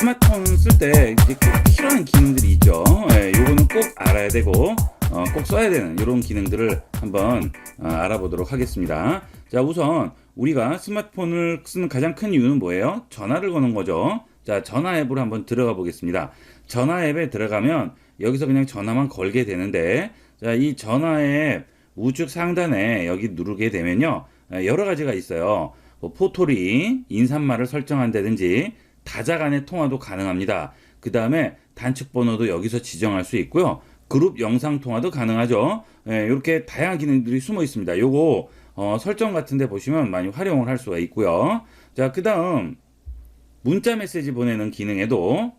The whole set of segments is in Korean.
스마트폰 쓸 때 이제 꼭 필요한 기능들이 있죠. 예, 요거는 꼭 알아야 되고 어, 꼭 써야 되는 이런 기능들을 한번 어, 알아보도록 하겠습니다. 자, 우선 우리가 스마트폰을 쓰는 가장 큰 이유는 뭐예요? 전화를 거는 거죠. 자, 전화 앱으로 한번 들어가 보겠습니다. 전화 앱에 들어가면 여기서 그냥 전화만 걸게 되는데 자, 이 전화 앱 우측 상단에 여기 누르게 되면요. 예, 여러 가지가 있어요. 뭐 포토리, 인사말을 설정한다든지 다자 간의 통화도 가능합니다. 그 다음에 단축 번호도 여기서 지정할 수 있고요. 그룹 영상 통화도 가능하죠. 예, 이렇게 다양한 기능들이 숨어 있습니다. 요거 어, 설정 같은데 보시면 많이 활용을 할 수가 있고요. 자, 그 다음 문자 메시지 보내는 기능에도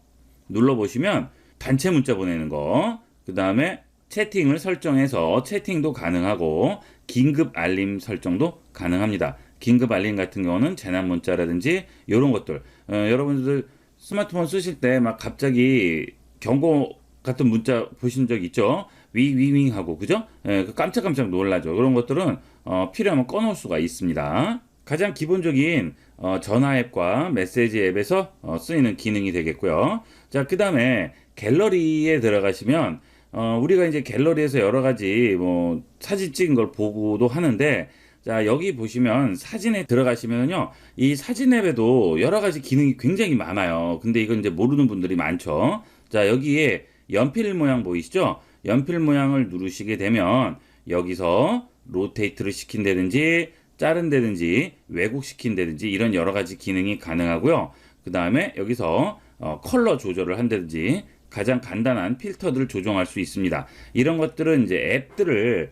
눌러보시면 단체 문자 보내는 거, 그 다음에 채팅을 설정해서 채팅도 가능하고 긴급 알림 설정도 가능합니다. 긴급 알림 같은 경우는 재난 문자라든지 이런 것들 어, 여러분들 스마트폰 쓰실 때 막 갑자기 경고 같은 문자 보신 적 있죠? 위위윙 하고 그죠? 예, 그 깜짝깜짝 놀라죠. 그런 것들은 어, 필요하면 꺼놓을 수가 있습니다. 가장 기본적인 어, 전화 앱과 메시지 앱에서 어, 쓰이는 기능이 되겠고요. 자, 그 다음에 갤러리에 들어가시면 어, 우리가 이제 갤러리에서 여러 가지 뭐 사진 찍은 걸 보고도 하는데 자, 여기 보시면 사진에 들어가시면요. 이 사진 앱에도 여러 가지 기능이 굉장히 많아요. 근데 이건 이제 모르는 분들이 많죠. 자, 여기에 연필 모양 보이시죠? 연필 모양을 누르시게 되면 여기서 로테이트를 시킨다든지 자른다든지 왜곡시킨다든지 이런 여러 가지 기능이 가능하고요. 그 다음에 여기서 어, 컬러 조절을 한다든지 가장 간단한 필터들을 조정할 수 있습니다. 이런 것들은 이제 앱들을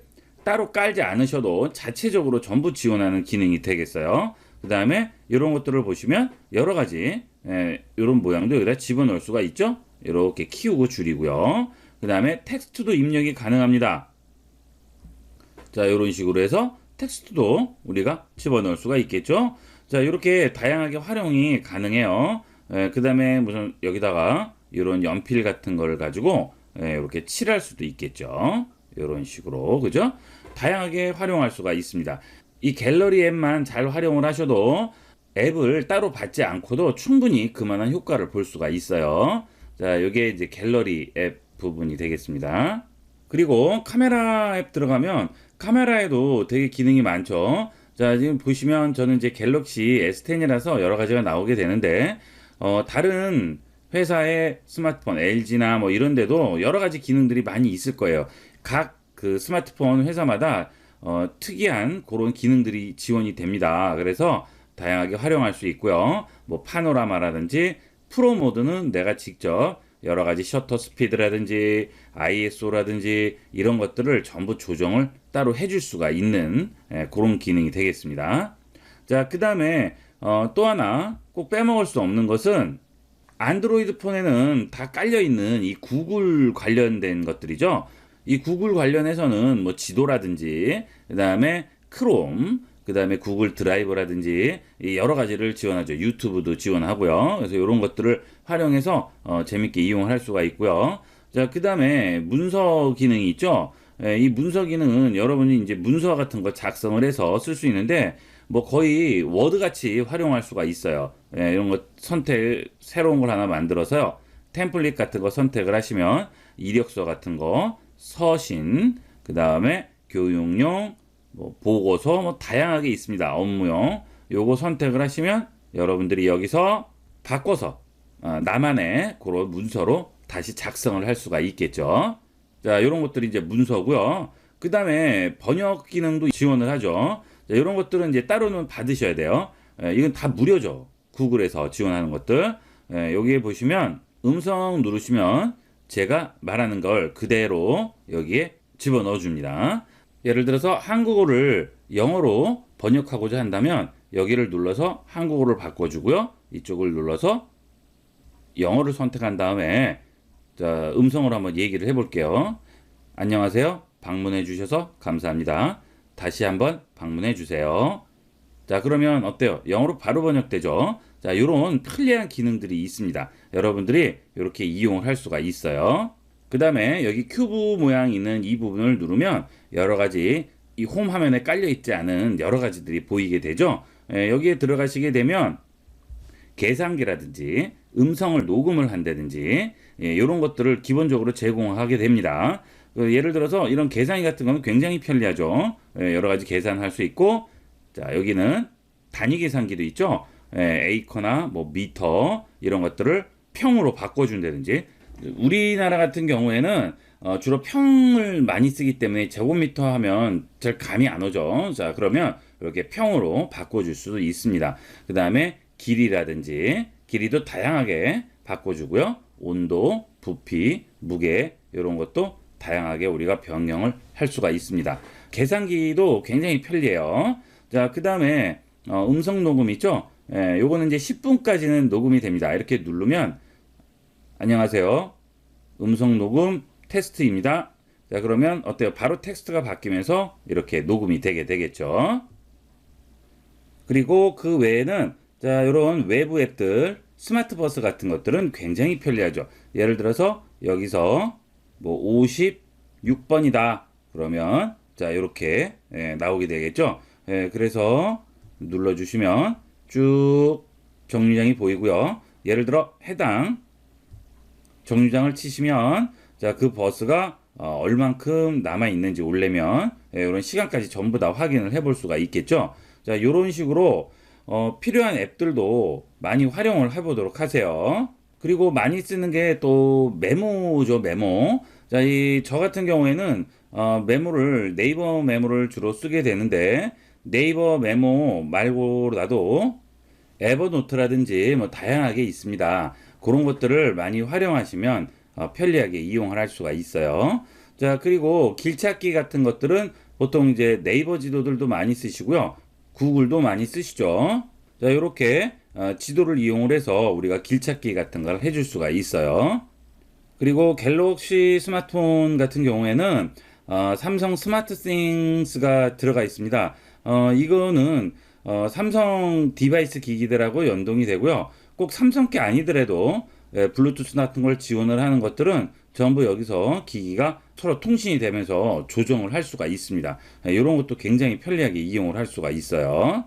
따로 깔지 않으셔도 자체적으로 전부 지원하는 기능이 되겠어요. 그 다음에 이런 것들을 보시면 여러 가지 예, 이런 모양도 여기다 집어넣을 수가 있죠. 이렇게 키우고 줄이고요. 그 다음에 텍스트도 입력이 가능합니다. 자, 이런 식으로 해서 텍스트도 우리가 집어넣을 수가 있겠죠. 자, 이렇게 다양하게 활용이 가능해요. 그 다음에 무슨 여기다가 이런 연필 같은 걸 가지고 예, 이렇게 칠할 수도 있겠죠. 이런 식으로 그죠? 다양하게 활용할 수가 있습니다. 이 갤러리 앱만 잘 활용을 하셔도 앱을 따로 받지 않고도 충분히 그만한 효과를 볼 수가 있어요. 자, 이게 이제 갤러리 앱 부분이 되겠습니다. 그리고 카메라 앱 들어가면 카메라에도 되게 기능이 많죠. 자, 지금 보시면 저는 이제 갤럭시 S10이라서 여러 가지가 나오게 되는데, 어, 다른 회사의 스마트폰, LG나 뭐 이런 데도 여러 가지 기능들이 많이 있을 거예요. 각 그 스마트폰 회사마다 어, 특이한 그런 기능들이 지원이 됩니다. 그래서 다양하게 활용할 수 있고요. 뭐 파노라마라든지 프로 모드는 내가 직접 여러 가지 셔터 스피드라든지 ISO라든지 이런 것들을 전부 조정을 따로 해줄 수가 있는 예, 그런 기능이 되겠습니다. 자, 그 다음에 어, 또 하나 꼭 빼먹을 수 없는 것은 안드로이드 폰에는 다 깔려 있는 이 구글 관련된 것들이죠. 이 구글 관련해서는 뭐 지도라든지 그다음에 크롬 그다음에 구글 드라이브라든지 이 여러 가지를 지원하죠. 유튜브도 지원하고요. 그래서 이런 것들을 활용해서 어, 재밌게 이용할 수가 있고요. 자, 그다음에 문서 기능이 있죠. 예, 이 문서 기능은 여러분이 이제 문서 같은 거 작성을 해서 쓸 수 있는데 뭐 거의 워드 같이 활용할 수가 있어요. 예, 이런 거 선택 새로운 걸 하나 만들어서요. 템플릿 같은 거 선택을 하시면 이력서 같은 거, 서신, 그 다음에 교육용, 뭐 보고서 뭐 다양하게 있습니다. 업무용. 요거 선택을 하시면 여러분들이 여기서 바꿔서 어, 나만의 그런 문서로 다시 작성을 할 수가 있겠죠. 자, 이런 것들이 이제 문서고요. 그 다음에 번역 기능도 지원을 하죠. 자, 이런 것들은 이제 따로는 받으셔야 돼요. 예, 이건 다 무료죠. 구글에서 지원하는 것들. 예, 여기에 보시면 음성 누르시면 제가 말하는 걸 그대로 여기에 집어넣어 줍니다. 예를 들어서 한국어를 영어로 번역하고자 한다면 여기를 눌러서 한국어를 바꿔주고요. 이쪽을 눌러서 영어를 선택한 다음에 자, 음성으로 한번 얘기를 해볼게요. 안녕하세요. 방문해 주셔서 감사합니다. 다시 한번 방문해 주세요. 자, 그러면 어때요? 영어로 바로 번역되죠? 자, 이런 편리한 기능들이 있습니다. 여러분들이 이렇게 이용을 할 수가 있어요. 그 다음에 여기 큐브 모양 있는 이 부분을 누르면 여러 가지 이 홈 화면에 깔려 있지 않은 여러 가지들이 보이게 되죠. 예, 여기에 들어가시게 되면 계산기라든지 음성을 녹음을 한다든지 예, 이런 것들을 기본적으로 제공하게 됩니다. 그 예를 들어서 이런 계산기 같은 거는 굉장히 편리하죠. 예, 여러 가지 계산할 수 있고 자 여기는 단위 계산기도 있죠. 예, 에이커나 뭐 미터 이런 것들을 평으로 바꿔준다든지 우리나라 같은 경우에는 어, 주로 평을 많이 쓰기 때문에 제곱미터 하면 잘 감이 안 오죠. 자 그러면 이렇게 평으로 바꿔줄 수도 있습니다. 그 다음에 길이라든지 길이도 다양하게 바꿔주고요. 온도, 부피, 무게 이런 것도 다양하게 우리가 변경을 할 수가 있습니다. 계산기도 굉장히 편리해요. 자, 그 다음에 어, 음성 녹음 있죠? 예, 요거는 이제 10분까지는 녹음이 됩니다. 이렇게 누르면 안녕하세요. 음성 녹음 테스트입니다. 자, 그러면 어때요? 바로 텍스트가 바뀌면서 이렇게 녹음이 되게 되겠죠. 그리고 그 외에는 자, 이런 외부 앱들, 스마트 버스 같은 것들은 굉장히 편리하죠. 예를 들어서 여기서 뭐 56번이다. 그러면 자, 이렇게 예, 나오게 되겠죠. 예, 그래서 눌러 주시면 쭉 정류장이 보이고요. 예를 들어 해당 정류장을 치시면 자, 그 버스가 어, 얼만큼 남아 있는지 올려면 예, 이런 시간까지 전부 다 확인을 해볼 수가 있겠죠. 자, 이런 식으로 어, 필요한 앱들도 많이 활용을 해보도록 하세요. 그리고 많이 쓰는 게 또 메모죠, 메모. 자, 이 저 같은 경우에는 어, 메모를 네이버 메모를 주로 쓰게 되는데 네이버 메모 말고라도 에버노트라든지 뭐 다양하게 있습니다. 그런 것들을 많이 활용하시면 어, 편리하게 이용을 할 수가 있어요. 자, 그리고 길찾기 같은 것들은 보통 이제 네이버 지도들도 많이 쓰시고요. 구글도 많이 쓰시죠. 자, 이렇게 어, 지도를 이용을 해서 우리가 길찾기 같은 걸 해줄 수가 있어요. 그리고 갤럭시 스마트폰 같은 경우에는 어, 삼성 스마트 싱스가 들어가 있습니다. 어, 이거는 어, 삼성 디바이스 기기들하고 연동이 되고요. 꼭 삼성 게 아니더라도 예, 블루투스 같은 걸 지원을 하는 것들은 전부 여기서 기기가 서로 통신이 되면서 조정을 할 수가 있습니다. 예, 이런 것도 굉장히 편리하게 이용을 할 수가 있어요.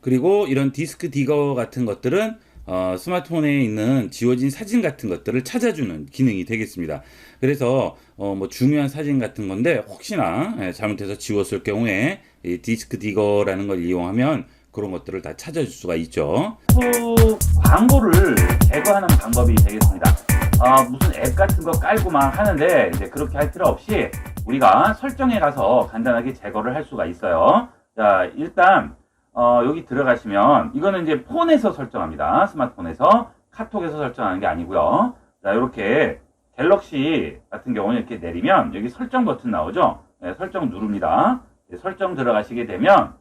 그리고 이런 디스크 디거 같은 것들은 어, 스마트폰에 있는 지워진 사진 같은 것들을 찾아주는 기능이 되겠습니다. 그래서 어, 뭐 중요한 사진 같은 건데 혹시나 예, 잘못해서 지웠을 경우에 이 디스크 디거라는 걸 이용하면 그런 것들을 다 찾아줄 수가 있죠. 그 광고를 제거하는 방법이 되겠습니다. 어, 무슨 앱 같은 거 깔고만 하는데 이제 그렇게 할 필요 없이 우리가 설정에 가서 간단하게 제거를 할 수가 있어요. 자, 일단 어, 여기 들어가시면 이거는 이제 폰에서 설정합니다. 스마트폰에서 카톡에서 설정하는 게 아니고요. 자, 이렇게 갤럭시 같은 경우는 이렇게 내리면 여기 설정 버튼 나오죠. 네, 설정 누릅니다. 네, 설정 들어가시게 되면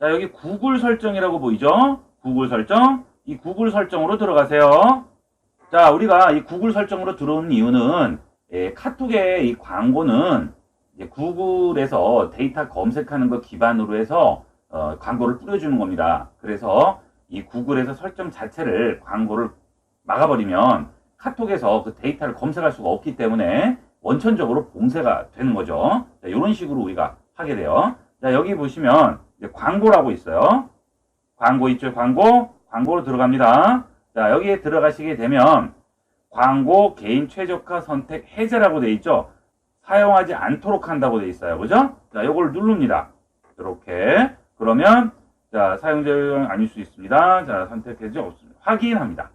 자, 여기 구글 설정이라고 보이죠? 구글 설정. 이 구글 설정으로 들어가세요. 자, 우리가 이 구글 설정으로 들어온 이유는 예, 카톡의 이 광고는 구글에서 데이터 검색하는 거 기반으로 해서 어, 광고를 뿌려주는 겁니다. 그래서 이 구글에서 설정 자체를 광고를 막아버리면 카톡에서 그 데이터를 검색할 수가 없기 때문에 원천적으로 봉쇄가 되는 거죠. 자, 이런 식으로 우리가 하게 돼요. 자, 여기 보시면 이제 광고라고 있어요. 광고 있죠, 광고. 광고로 들어갑니다. 자, 여기에 들어가시게 되면 광고 개인 최적화 선택 해제라고 돼 있죠. 사용하지 않도록 한다고 돼 있어요. 그죠? 자, 이걸 누릅니다. 이렇게. 그러면 자, 사용자용 아닐 수 있습니다. 자, 선택해지 없습니다. 확인합니다.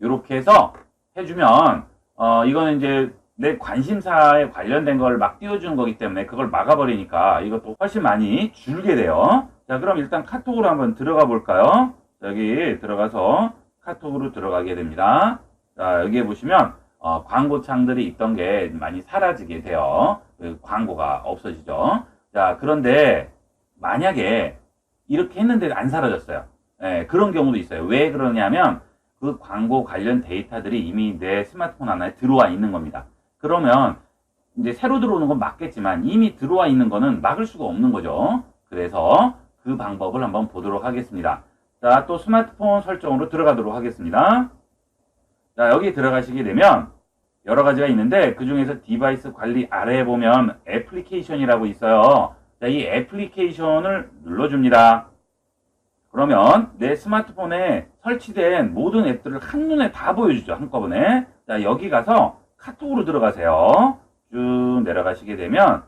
이렇게 해서 해주면 어, 이거는 이제 내 관심사에 관련된 걸 막 띄워주는 거기 때문에 그걸 막아버리니까 이것도 훨씬 많이 줄게 돼요. 자, 그럼 일단 카톡으로 한번 들어가 볼까요? 여기 들어가서 카톡으로 들어가게 됩니다. 자, 여기에 보시면 어, 광고 창들이 있던 게 많이 사라지게 돼요. 그 광고가 없어지죠. 자, 그런데 만약에 이렇게 했는데 안 사라졌어요. 예, 그런 경우도 있어요. 왜 그러냐면 그 광고 관련 데이터들이 이미 내 스마트폰 하나에 들어와 있는 겁니다. 그러면 이제 새로 들어오는 건 맞겠지만 이미 들어와 있는 거는 막을 수가 없는 거죠. 그래서 그 방법을 한번 보도록 하겠습니다. 자, 또 스마트폰 설정으로 들어가도록 하겠습니다. 자, 여기 들어가시게 되면 여러 가지가 있는데 그 중에서 디바이스 관리 아래에 보면 애플리케이션이라고 있어요. 자, 이 애플리케이션을 눌러줍니다. 그러면 내 스마트폰에 설치된 모든 앱들을 한눈에 다 보여주죠. 한꺼번에. 자, 여기 가서 카톡으로 들어가세요. 쭉 내려가시게 되면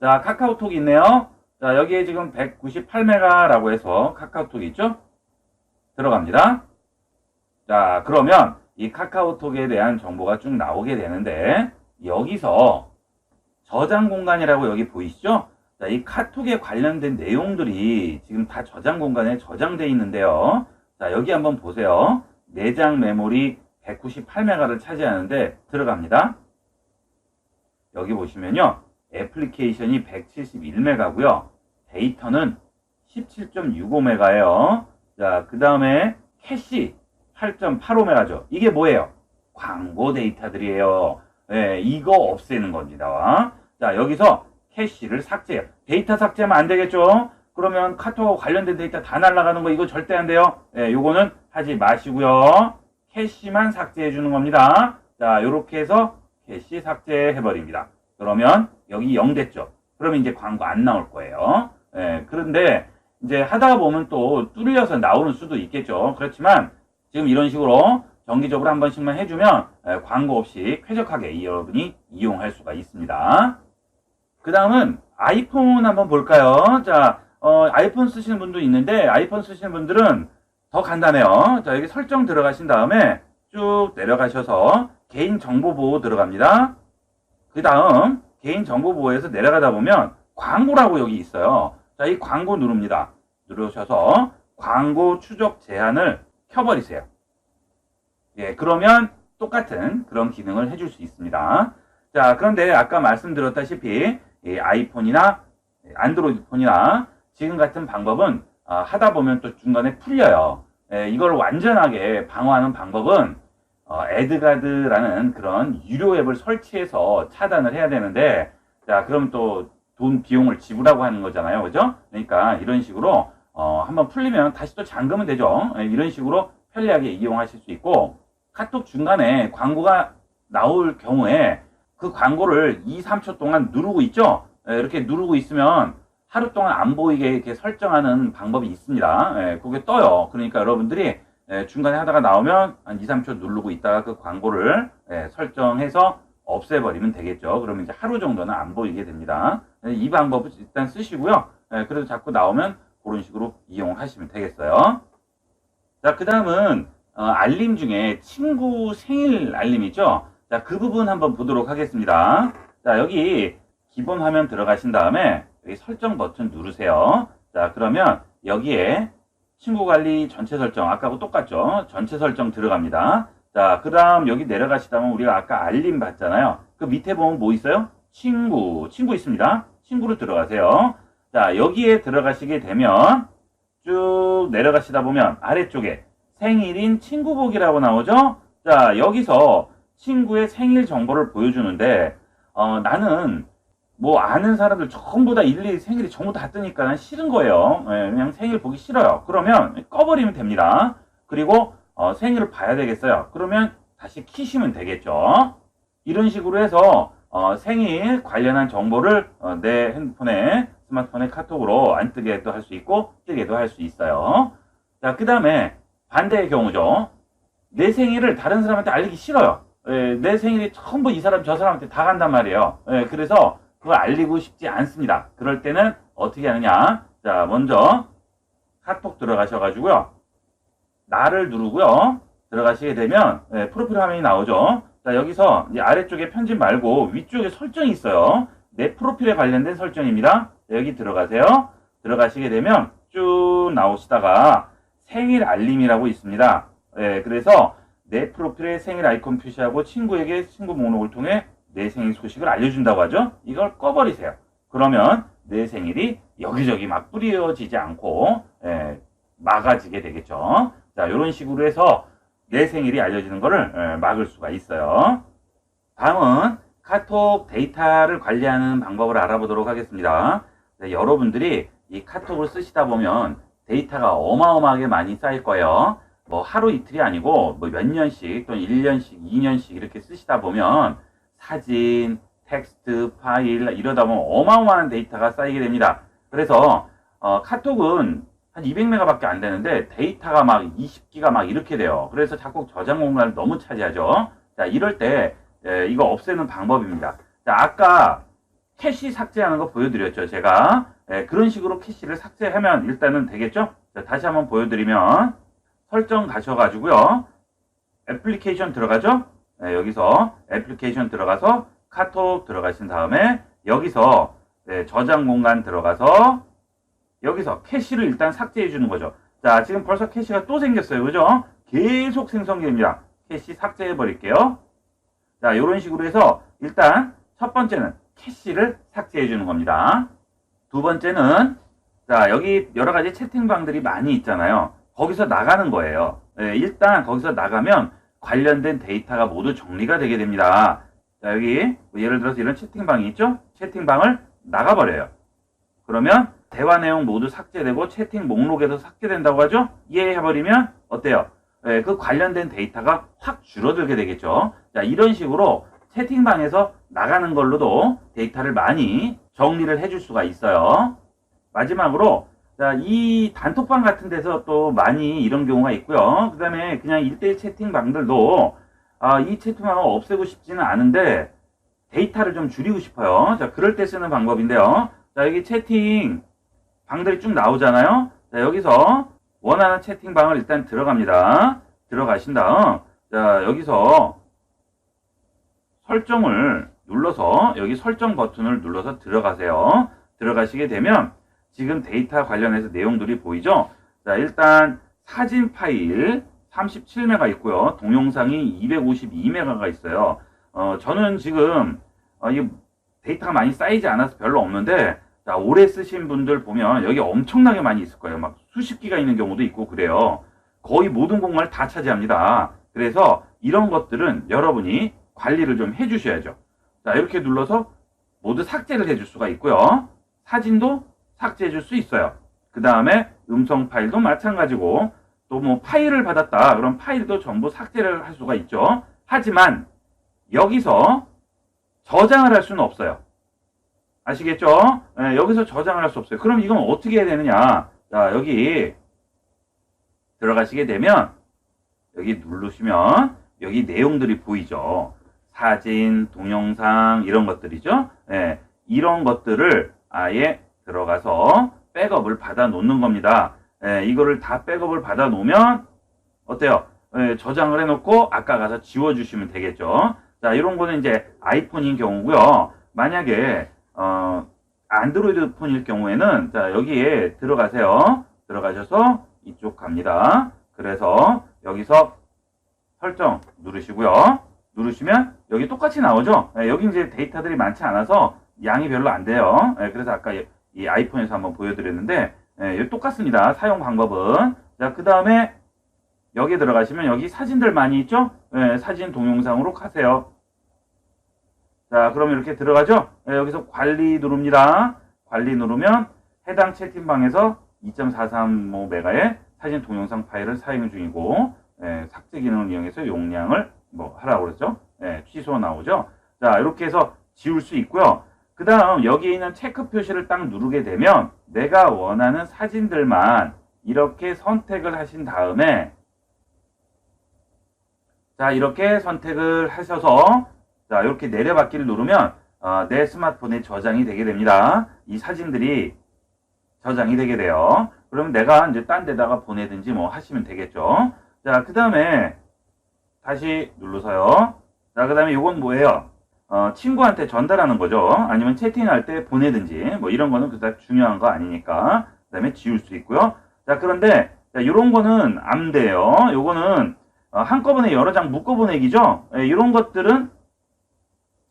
자, 카카오톡이 있네요. 자, 여기에 지금 198메가라고 해서 카카오톡이 있죠? 들어갑니다. 자, 그러면 이 카카오톡에 대한 정보가 쭉 나오게 되는데 여기서 저장 공간이라고 여기 보이시죠? 자, 이 카톡에 관련된 내용들이 지금 다 저장 공간에 저장되어 있는데요. 자, 여기 한번 보세요. 내장 메모리 198메가를 차지하는데 들어갑니다. 여기 보시면요. 애플리케이션이 171메가고요. 데이터는 17.65메가예요. 자, 그 다음에 캐시 8.85메가죠. 이게 뭐예요? 광고 데이터들이에요. 예, 이거 없애는 겁니다. 자, 여기서 캐시를 삭제해요. 데이터 삭제하면 안 되겠죠? 그러면 카톡하고 관련된 데이터 다 날아가는 거 이거 절대 안 돼요. 예, 요거는 하지 마시고요. 캐시만 삭제해 주는 겁니다. 자, 요렇게 해서 캐시 삭제해 버립니다. 그러면 여기 0 됐죠. 그러면 이제 광고 안 나올 거예요. 예, 그런데 이제 하다 보면 또 뚫려서 나오는 수도 있겠죠. 그렇지만 지금 이런 식으로 정기적으로 한 번씩만 해주면 예, 광고 없이 쾌적하게 여러분이 이용할 수가 있습니다. 그 다음은 아이폰 한번 볼까요? 자, 어, 아이폰 쓰시는 분도 있는데 아이폰 쓰시는 분들은 더 간단해요. 자, 여기 설정 들어가신 다음에 쭉 내려가셔서 개인 정보 보호 들어갑니다. 그 다음 개인 정보 보호에서 내려가다 보면 광고라고 여기 있어요. 자, 이 광고 누릅니다. 누르셔서 광고 추적 제한을 켜버리세요. 예, 그러면 똑같은 그런 기능을 해줄 수 있습니다. 자, 그런데 아까 말씀드렸다시피 이 아이폰이나 안드로이드 폰이나 지금 같은 방법은 아, 하다 보면 또 중간에 풀려요. 예, 이걸 완전하게 방어하는 방법은 어, 에드가드라는 그런 유료 앱을 설치해서 차단을 해야 되는데 자 그럼 또 돈 비용을 지불하고 하는 거잖아요. 그죠? 그러니까 이런 식으로 어, 한번 풀리면 다시 또 잠그면 되죠. 예, 이런 식으로 편리하게 이용하실 수 있고 카톡 중간에 광고가 나올 경우에 그 광고를 2, 3초 동안 누르고 있죠? 예, 이렇게 누르고 있으면 하루 동안 안 보이게 이렇게 설정하는 방법이 있습니다 예, 그게 떠요 그러니까 여러분들이 예, 중간에 하다가 나오면 한 2, 3초 누르고 있다가 그 광고를 예, 설정해서 없애버리면 되겠죠. 그러면 이제 하루 정도는 안 보이게 됩니다. 예, 이 방법을 일단 쓰시고요. 예, 그래도 자꾸 나오면 그런 식으로 이용하시면 되겠어요. 자, 그 다음은 어, 알림 중에 친구 생일 알림이죠. 자, 그 부분 한번 보도록 하겠습니다. 자, 여기 기본 화면 들어가신 다음에 여기 설정 버튼 누르세요. 자, 그러면 여기에 친구 관리 전체 설정 아까하고 똑같죠? 전체 설정 들어갑니다. 자 그 다음 여기 내려가시다면 우리가 아까 알림 받잖아요. 그 밑에 보면 뭐 있어요? 친구 친구 있습니다. 친구로 들어가세요. 자 여기에 들어가시게 되면 쭉 내려가시다 보면 아래쪽에 생일인 친구복이라고 나오죠? 자 여기서 친구의 생일 정보를 보여주는데 어, 나는 뭐 아는 사람들 전부 다 일일이 생일이 전부 다 뜨니까 난 싫은 거예요. 예, 그냥 생일 보기 싫어요. 그러면 꺼버리면 됩니다. 그리고 어, 생일을 봐야 되겠어요. 그러면 다시 키시면 되겠죠. 이런 식으로 해서 어, 생일 관련한 정보를 어, 내 핸드폰에 스마트폰에 카톡으로 안 뜨게도 할 수 있고 뜨게도 할 수 있어요. 자, 그 다음에 반대의 경우죠. 내 생일을 다른 사람한테 알리기 싫어요. 예, 내 생일이 전부 이 사람 저 사람한테 다 간단 말이에요. 예, 그래서 그걸 알리고 싶지 않습니다. 그럴 때는 어떻게 하느냐. 자, 먼저 카톡 들어가셔가지고요. 나를 누르고요. 들어가시게 되면 네, 프로필 화면이 나오죠. 자, 여기서 아래쪽에 편집 말고 위쪽에 설정이 있어요. 내 프로필에 관련된 설정입니다. 자, 여기 들어가세요. 들어가시게 되면 쭉 나오시다가 생일 알림이라고 있습니다. 네, 그래서 내 프로필에 생일 아이콘 표시하고 친구에게 친구 목록을 통해 내 생일 소식을 알려준다고 하죠. 이걸 꺼버리세요. 그러면 내 생일이 여기저기 막 뿌려지지 않고 예, 막아지게 되겠죠. 자, 이런 식으로 해서 내 생일이 알려지는 것을 예, 막을 수가 있어요. 다음은 카톡 데이터를 관리하는 방법을 알아보도록 하겠습니다. 네, 여러분들이 이 카톡을 쓰시다 보면 데이터가 어마어마하게 많이 쌓일 거예요. 뭐 하루 이틀이 아니고 뭐 몇 년씩 또는 1년씩, 2년씩 이렇게 쓰시다 보면 사진, 텍스트, 파일 이러다 보면 어마어마한 데이터가 쌓이게 됩니다. 그래서 어, 카톡은 한 200메가밖에 안 되는데 데이터가 막 20기가 막 이렇게 돼요. 그래서 자꾸 저장 공간을 너무 차지하죠. 자, 이럴 때 예, 이거 없애는 방법입니다. 자, 아까 캐시 삭제하는 거 보여드렸죠. 제가 예, 그런 식으로 캐시를 삭제하면 일단은 되겠죠. 자, 다시 한번 보여드리면 설정 가셔가지고요. 애플리케이션 들어가죠. 예, 여기서 애플리케이션 들어가서 카톡 들어가신 다음에 여기서 예, 저장 공간 들어가서 여기서 캐시를 일단 삭제해 주는 거죠. 자, 지금 벌써 캐시가 또 생겼어요. 그죠? 계속 생성됩니다. 캐시 삭제해 버릴게요. 자, 이런 식으로 해서 일단 첫 번째는 캐시를 삭제해 주는 겁니다. 두 번째는 자, 여기 여러 가지 채팅방들이 많이 있잖아요. 거기서 나가는 거예요. 예, 일단 거기서 나가면 관련된 데이터가 모두 정리가 되게 됩니다. 자, 여기 뭐 예를 들어서 이런 채팅방이 있죠? 채팅방을 나가버려요. 그러면 대화 내용 모두 삭제되고 채팅 목록에서 삭제된다고 하죠? 이해해버리면 어때요? 예, 그 관련된 데이터가 확 줄어들게 되겠죠. 자, 이런 식으로 채팅방에서 나가는 걸로도 데이터를 많이 정리를 해줄 수가 있어요. 마지막으로, 자, 이 단톡방 같은 데서 또 많이 이런 경우가 있고요. 그 다음에 그냥 1대1 채팅방들도, 아, 이 채팅방을 없애고 싶지는 않은데, 데이터를 좀 줄이고 싶어요. 자, 그럴 때 쓰는 방법인데요. 자, 여기 채팅 방들이 쭉 나오잖아요. 자, 여기서 원하는 채팅방을 일단 들어갑니다. 들어가신 다음, 자, 여기서 설정을 눌러서, 여기 설정 버튼을 눌러서 들어가세요. 들어가시게 되면, 지금 데이터 관련해서 내용들이 보이죠? 자, 일단 사진 파일 37메가 있고요. 동영상이 252메가가 있어요. 어, 저는 지금, 어, 이 데이터가 많이 쌓이지 않아서 별로 없는데, 자, 오래 쓰신 분들 보면 여기 엄청나게 많이 있을 거예요. 막 수십 기가 있는 경우도 있고 그래요. 거의 모든 공간을 다 차지합니다. 그래서 이런 것들은 여러분이 관리를 좀 해주셔야죠. 자, 이렇게 눌러서 모두 삭제를 해줄 수가 있고요. 사진도 삭제해 줄 수 있어요. 그 다음에 음성 파일도 마찬가지고 또 뭐 파일을 받았다. 그럼 파일도 전부 삭제를 할 수가 있죠. 하지만 여기서 저장을 할 수는 없어요. 아시겠죠? 예, 여기서 저장을 할 수 없어요. 그럼 이건 어떻게 해야 되느냐? 자, 여기 들어가시게 되면 여기 누르시면 여기 내용들이 보이죠. 사진, 동영상 이런 것들이죠. 예, 이런 것들을 아예 들어가서 백업을 받아 놓는 겁니다. 예, 이거를 다 백업을 받아 놓으면 어때요? 예, 저장을 해놓고 아까 가서 지워주시면 되겠죠. 자, 이런 거는 이제 아이폰인 경우고요. 만약에 어, 안드로이드 폰일 경우에는 자, 여기에 들어가세요. 들어가셔서 이쪽 갑니다. 그래서 여기서 설정 누르시고요. 누르시면 여기 똑같이 나오죠. 예, 여기 이제 데이터들이 많지 않아서 양이 별로 안 돼요. 예, 그래서 아까 이- 이 아이폰에서 한번 보여드렸는데 예, 똑같습니다. 사용 방법은 자, 그 다음에 여기 들어가시면 여기 사진들 많이 있죠? 예, 사진 동영상으로 가세요. 자, 그럼 이렇게 들어가죠? 예, 여기서 관리 누릅니다. 관리 누르면 해당 채팅방에서 2.435메가의 사진 동영상 파일을 사용 중이고 예, 삭제 기능을 이용해서 용량을 뭐 하라고 그랬죠? 예, 취소 나오죠? 자, 이렇게 해서 지울 수 있고요. 그 다음 여기 있는 체크 표시를 딱 누르게 되면 내가 원하는 사진들만 이렇게 선택을 하신 다음에 자 이렇게 선택을 하셔서 자 이렇게 내려받기를 누르면 어, 내 스마트폰에 저장이 되게 됩니다. 이 사진들이 저장이 되게 돼요. 그러면 내가 이제 딴 데다가 보내든지 뭐 하시면 되겠죠. 자 그 다음에 다시 눌러서요. 자 그 다음에 이건 뭐예요? 어, 친구한테 전달하는 거죠. 아니면 채팅할 때 보내든지 뭐 이런 거는 그닥 중요한 거 아니니까 그 다음에 지울 수 있고요. 자 그런데 자, 이런 거는 안 돼요. 요거는 어, 한꺼번에 여러 장 묶어 보내기죠. 예, 이런 것들은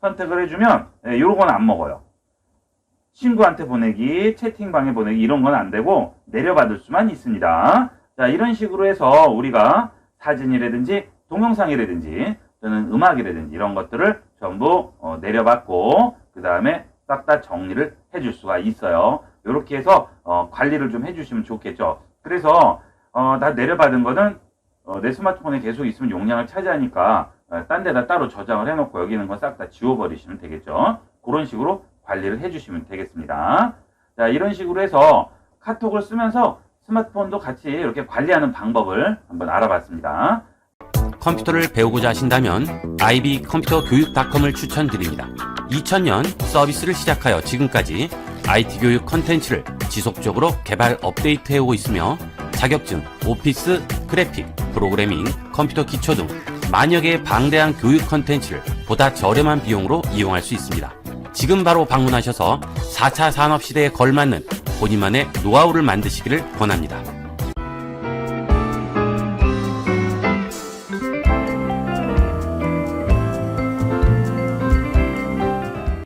선택을 해주면 예, 이런 건 안 먹어요. 친구한테 보내기, 채팅방에 보내기 이런 건 안 되고 내려받을 수만 있습니다. 자 이런 식으로 해서 우리가 사진이라든지 동영상이라든지 또는 음악이라든지 이런 것들을 전부 어, 내려받고 그 다음에 싹 다 정리를 해줄 수가 있어요. 이렇게 해서 어, 관리를 좀 해주시면 좋겠죠. 그래서 어, 다 내려받은 거는 어, 내 스마트폰에 계속 있으면 용량을 차지하니까 어, 딴 데다 따로 저장을 해놓고 여기 있는 건 싹 다 지워버리시면 되겠죠. 그런 식으로 관리를 해주시면 되겠습니다. 자 이런 식으로 해서 카톡을 쓰면서 스마트폰도 같이 이렇게 관리하는 방법을 한번 알아봤습니다. 컴퓨터를 배우고자 하신다면 ib컴퓨터교육닷컴을 추천드립니다. 2000년 서비스를 시작하여 지금까지 IT 교육 컨텐츠를 지속적으로 개발 업데이트해 오고 있으며 자격증, 오피스, 그래픽, 프로그래밍, 컴퓨터 기초 등 만여 개의 방대한 교육 컨텐츠를 보다 저렴한 비용으로 이용할 수 있습니다. 지금 바로 방문하셔서 4차 산업 시대에 걸맞는 본인만의 노하우를 만드시기를 권합니다.